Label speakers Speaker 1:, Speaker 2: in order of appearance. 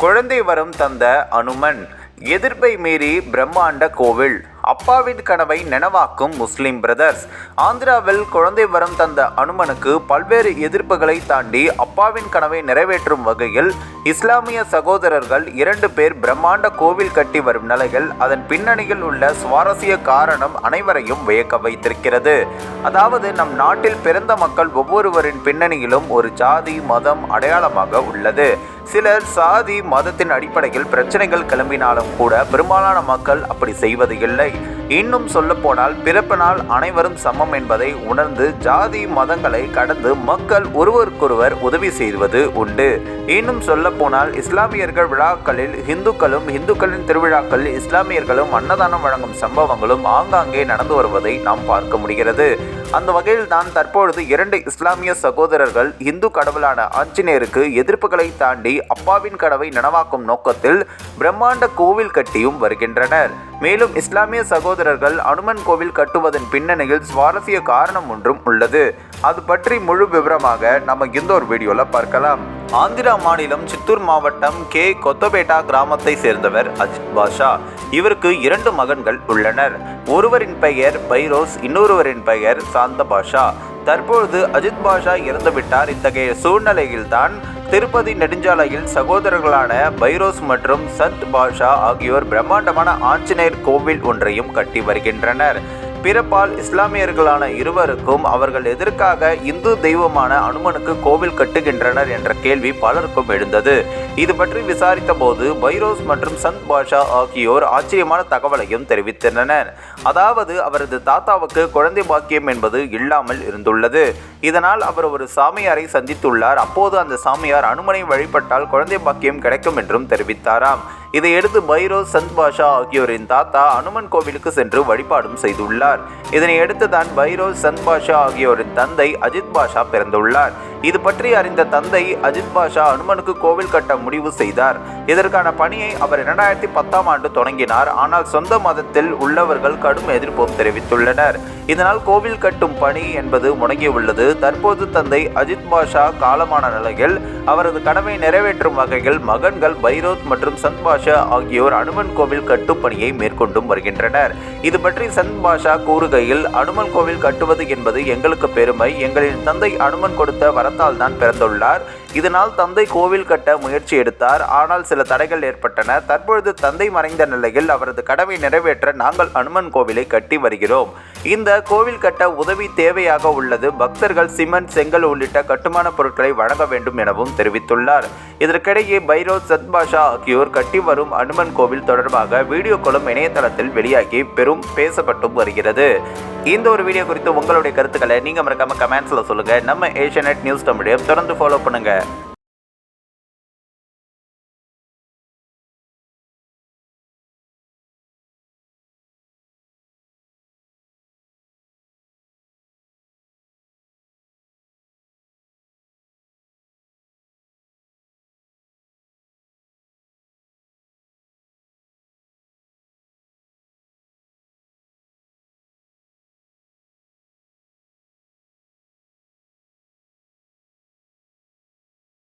Speaker 1: குழந்தை வரம் தந்த அனுமன். எதிர்ப்பை மீறி பிரம்மாண்ட கோவில். அப்பாவின் கனவை நனவாக்கும் முஸ்லிம் பிரதர்ஸ். ஆந்திராவில் குழந்தை வரம் தந்த அனுமனுக்கு பல்வேறு எதிர்ப்புகளை தாண்டி அப்பாவின் கனவை நிறைவேற்றும் வகையில் இஸ்லாமிய சகோதரர்கள் இரண்டு பேர் பிரம்மாண்ட கோவில் கட்டி வரும் நிலையில் அதன் பின்னணியில் உள்ள சுவாரஸ்ய காரணம் அனைவரையும் வியக்க வைத்திருக்கிறது. அதாவது நம் நாட்டில் பிறந்த மக்கள் ஒவ்வொருவரின் பின்னணியிலும் ஒரு ஜாதி மதம் அடையாளமாக உள்ளது. சிலர் சாதி மதத்தின் அடிப்படையில் பிரச்சனைகள் கிளம்பினாலும் கூட பெரும்பாலான மக்கள் அப்படி செய்வது இல்லை. இன்னும் சொல்லப்போனால் பிறப்பினால் அனைவரும் சமம் என்பதை உணர்ந்து ஜாதி மதங்களை கடந்து மக்கள் ஒருவருக்கொருவர் உதவி செய்வது உண்டு. இன்னும் சொல்லப்போனால் இஸ்லாமியர்கள் விழாக்களில் இந்துக்களும் இந்துக்களின் திருவிழாக்களில் இஸ்லாமியர்களும் அன்னதானம் வழங்கும் சம்பவங்களும் ஆங்காங்கே நடந்து வருவதை நாம் பார்க்க முடிகிறது. அந்த வகையில் தான் தற்பொழுது இரண்டு இஸ்லாமிய சகோதரர்கள் இந்து கடவுளான ஆஞ்சநேயருக்கு எதிர்ப்புகளை தாண்டி அப்பாவின் கனவை நனவாக்கும் நோக்கத்தில் பிரம்மாண்ட கோவில் கட்டியும் வருகின்றனர். மேலும் இஸ்லாமிய சகோதரர்கள் அனுமன் கோவில் கட்டுவதன் பின்னணியில் சுவாரஸ்ய காரணம் ஒன்றும் உள்ளது. அது பற்றி முழு விவரமாக நம்ம இந்த ஒரு வீடியோல பார்க்கலாம். ஆந்திரா மாநிலம் சித்தூர் மாவட்டம் கே. கொத்தபேட்டா கிராமத்தை சேர்ந்தவர் அஜித் பாஷா. இவருக்கு இரண்டு மகன்கள் உள்ளனர். ஒருவரின் பெயர் பைரோஸ் இன்னொருவரின் பெயர் சாந்த பாஷா. தற்பொழுது அஜித் பாஷா இறந்துவிட்டார் இத்தகைய சூழ்நிலையில்தான் திருப்பதி நெடுஞ்சாலையில் சகோதரர்களான பைரோஸ் மற்றும் சந்த் பாஷா ஆகியோர் பிரம்மாண்டமான ஆஞ்சநேயர் கோவில் ஒன்றையும் கட்டி வருகின்றனர். பிறப்பால் இஸ்லாமியர்களான இருவருக்கும் அவர்கள் எதற்காக இந்து தெய்வமான அனுமனுக்கு கோவில் கட்டுகின்றனர் என்ற கேள்வி பலருக்கும் எழுந்தது. இது பற்றி விசாரித்த போது பைரோஸ் மற்றும் சந்த் பாஷா ஆகியோர் ஆச்சரியமான தகவலையும் தெரிவித்தனர். அதாவது அவரது தாத்தாவுக்கு குழந்தை பாக்கியம் என்பது இல்லாமல் இருந்துள்ளது. இதனால் அவர் ஒரு சாமியாரை சந்தித்துள்ளார். அப்போது அந்த சாமியார் அனுமனை வழிபட்டால் குழந்தை பாக்கியம் கிடைக்கும் என்றும் தெரிவித்தாராம். இதையடுத்து பைரோ சந்த் பாஷா ஆகியோரின் தாத்தா அனுமன் கோவிலுக்கு சென்று வழிபாடும் செய்துள்ளார். இதனையடுத்து தான் பைரோ சந்த் பாஷா ஆகியோரின் தந்தை அஜித் பாஷா பிறந்துள்ளார். இது பற்றி அறிந்த தந்தை அஜித் பாஷா அனுமனுக்கு கோவில் கட்ட முடிவு செய்தார். இதற்கான பணியை அவர் இரண்டாயிரத்தி பத்தாம் ஆண்டு தொடங்கினார். ஆனால் சொந்த மதத்தில் உள்ளவர்கள் கடும் எதிர்ப்பும் தெரிவித்துள்ளனர். இதனால் கோவில் கட்டும் பணி என்பது முடங்கியுள்ளது. தற்போது தந்தை அஜித் பாஷா காலமான நிலையில் அவரது கனவை நிறைவேற்றும் வகையில் மகன்கள் பைரோத் மற்றும் சந்த் பாஷா ஆகியோர் அனுமன் கோவில் கட்டுப்பணியை மேற்கொண்டும் வருகின்றனர். இது பற்றி சந்த் பாஷா கூறுகையில் அனுமன் கோவில் கட்டுவது என்பது எங்களுக்கு பெருமை. எங்களின் தந்தை அனுமன் கொடுத்த வரத்தால் தான் பிறந்துள்ளார். இதனால் தந்தை கோவில் கட்ட முயற்சி எடுத்தார். ஆனால் சில தடைகள் ஏற்பட்டன. தற்பொழுது தந்தை மறைந்த நிலையில் அவரது கடமை நிறைவேற்ற நாங்கள் அனுமன் கோவிலை கட்டி வருகிறோம். இந்த கோவில் கட்ட உதவி தேவையாக உள்ளது. பக்தர்கள் சிமெண்ட் செங்கல் உள்ளிட்ட கட்டுமான பொருட்களை வழங்க வேண்டும் எனவும் தெரிவித்துள்ளார். இதற்கிடையே பைரோ சத்பாஷா ஆகியோர் கட்டி வரும் அனுமன் கோவில் தொடர்பாக வீடியோக்களும் இணையதளத்தில் வெளியாகி பெரும் பேசப்பட்டும் வருகிறது. இந்த ஒரு வீடியோ குறித்து உங்களுடைய கருத்துக்களை நீங்க மறக்காம கமெண்ட்ஸில் சொல்லுங்க. நம்ம ஏஷியநெட் நியூஸ் தமிழையும் தொடர்ந்து ஃபாலோ பண்ணுங்க.